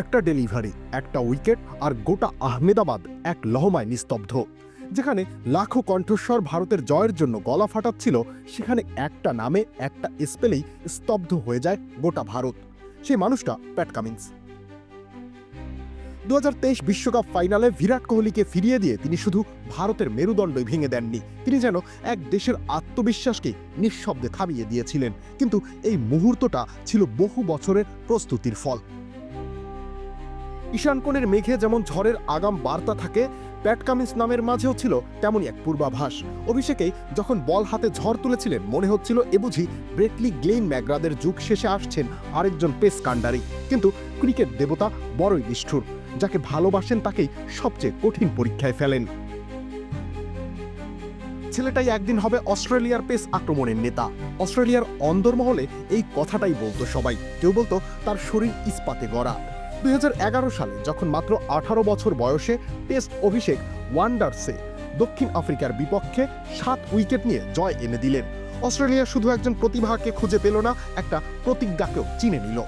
একটা ডেলিভারি, একটা উইকেট আর গোটা আহমেদাবাদ এক লহমায় নিস্তব্ধ। যেখানে লাখো কণ্ঠস্বর ভারতের জয়ের জন্য গলা ফাটাচ্ছিল, সেখানে একটা নামে একটা স্পেলেই স্তব্ধ হয়ে যায় গোটা ভারত। সেই মানুষটা প্যাট কামিন্স। দু বিশ্বকাপ ফাইনালে বিরাট কোহলিকে ফিরিয়ে দিয়ে তিনি শুধু ভারতের মেরুদণ্ডই ভেঙে দেননি। তিনি যেন এক দেশের আত্মবিশ্বাসকে নিঃশব্দে থামিয়ে দিয়েছিলেন। কিন্তু এই মুহূর্তটা ছিল বহু বছরের প্রস্তুতির ফল। ঈশানকোণের মেঘে যেমন ঝড়ের আগাম বার্তা থাকে প্যাট কামিন্স নামের মাঝেও ছিল তেমনই এক পূর্বাভাস। অভিষেকেই যখন বল হাতে ঝড় তুলেছিলেন, মনে হচ্ছিল এ বুঝি ব্রেটলি গ্লেইন ম্যাগ্রাদের যুগ শেষে আসছেন আরেকজন পেস কাণ্ডারি। কিন্তু ক্রিকেট দেবতা বড়ই নিষ্ঠুর, যাকে ভালোবাসেন তাকেই সবচেয়ে কঠিন পরীক্ষায় ফেলেন। ছেলেটাই একদিন হবে অস্ট্রেলিয়ার পেস আক্রমণের নেতা। অস্ট্রেলিয়ার অন্দরমহলে এই কথাটাই বলতো সবাই। কেউ বলতো তার শরীর ইস্পাতে গড়া। দুই হাজার এগারো সালে যখন মাত্র আঠারো বছর বয়সে টেস্ট অভিষেক ওয়ান্ডার্সে দক্ষিণ আফ্রিকার বিপক্ষে সাত উইকেট নিয়ে জয় এনে দিলেন। অস্ট্রেলিয়া শুধু একজন প্রতিভাকে খুঁজে পেল না একটা প্রতিজ্ঞাকেও চিনে নিল।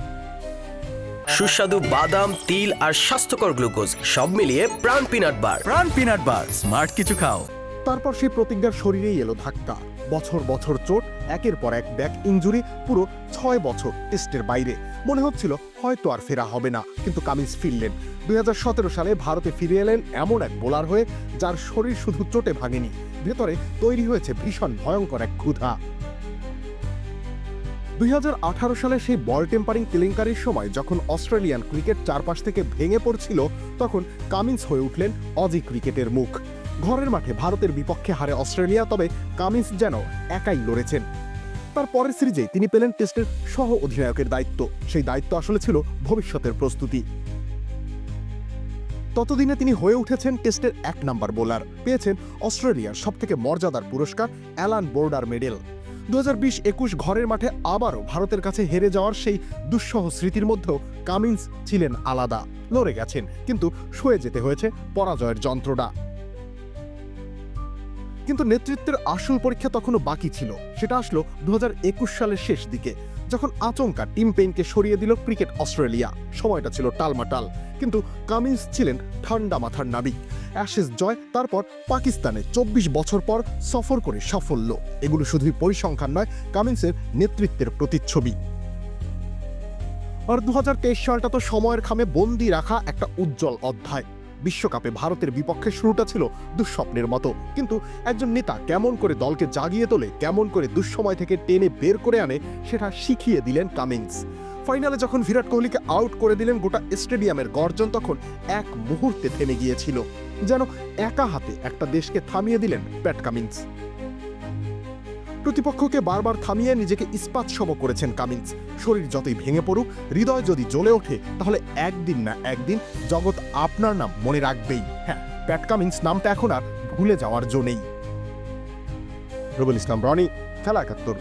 সুস্বাদু বাদাম তিল আর স্বাস্থ্যকর গ্লুকোজ সব মিলিয়ে প্রাণ পিনাট বার। প্রাণ পিনাট বার স্মার্ট কিছু খাও। তারপর সেই প্রতিজ্ঞার শরীরেই এলো ধাক্কা। বছর বছর চোট একের পর এক ব্যাক ইঞ্জুরি পুরো ছয় বছর টেস্টের বাইরে। মনে হচ্ছিল হয়তো আর ফেরা হবে না, কিন্তু কামিন্স ফিরলেন। দুই সালে ভারতে ফিরে এলেন এমন এক বোলার হয়ে, যার শরীর শুধু চোটে ভাঙেনি, ভেতরে তৈরি হয়েছে ভীষণ ভয়ঙ্কর এক ক্ষুধা। দুই সালে সেই বল টেম্পারিং কেলেঙ্কারির সময় যখন অস্ট্রেলিয়ান ক্রিকেট চারপাশ থেকে ভেঙে পড়ছিল, তখন কামিন্স হয়ে উঠলেন অজি ক্রিকেটের মুখ। ঘরের মাঠে ভারতের বিপক্ষে হারে অস্ট্রেলিয়া, তবে কামিন্স যেন একাই লড়েছেন। তার পরের সিরিজে তিনি পেলেন টেস্টের সহ অধিনায়কের দায়িত্ব। সেই দায়িত্ব আসলে ছিল ভবিষ্যতের প্রস্তুতি। ততদিনে তিনি হয়ে উঠেছেন টেস্টের এক নাম্বার বোলার। পেয়েছেন অস্ট্রেলিয়ার সবথেকে মর্যাদার পুরস্কার, অ্যালান বোর্ডার মেডেল। দু হাজার বিশ একুশ ঘরের মাঠে আবারও ভারতের কাছে হেরে যাওয়ার সেই দুঃসহ স্মৃতির মধ্যেও কামিন্স ছিলেন আলাদা। লড়ে গেছেন, কিন্তু সয়ে যেতে হয়েছে পরাজয়ের যন্ত্রণা। কিন্তু নেতৃত্বের আসল পরীক্ষা তখনও বাকি ছিল। সেটা আসলো দু হাজার একুশ সালের শেষ দিকে, যখন আচমকা টিম পেইনকে সরিয়ে দিল ক্রিকেট অস্ট্রেলিয়া। সময়টা ছিল টালমাটাল, কিন্তু কামিন্স ছিলেন ঠান্ডা মাথার নাবিক। অ্যাশেজ জয়, তারপর পাকিস্তানে চব্বিশ বছর পর সফর করে সাফল্য। এগুলো শুধুই পরিসংখ্যান নয়, কামিন্সের নেতৃত্বের প্রতিচ্ছবি। আর দু হাজার তেইশ সালটা তো সময়ের খামে বন্দি রাখা একটা উজ্জ্বল অধ্যায়। বিশ্বকাপে ভারতের বিপক্ষে শুরুটা ছিল দুঃস্বপ্নের মতো। কিন্তু একজন নেতা কেমন করে দলকে জাগিয়ে তোলে, কেমন করে দুঃসময় থেকে টেনে বের করে আনে, সেটা শিখিয়ে দিলেন কামিন্স। ফাইনালে যখন বিরাট কোহলিকে আউট করে দিলেন গোটা স্টেডিয়ামের গর্জন, তখন এক মুহূর্তে থেমে গিয়েছিল। যেন একা হাতে একটা দেশকে থামিয়ে দিলেন প্যাট কামিন্স। প্রতিপক্ষকে বারবার থামিয়ে নিজেকে ইস্পাত সম করেছেন কামিন্স। শরীর যতই ভেঙে পড়ুক, হৃদয় যদি জ্বলে ওঠে, তাহলে একদিন না একদিন জগৎ আপনার নাম মনে রাখবেই। হ্যাঁ প্যাট কামিন্স নামটা এখন আর ভুলে যাওয়ার জো নেই। রুবুল ইসলাম, রনি খেলা একাত্তর।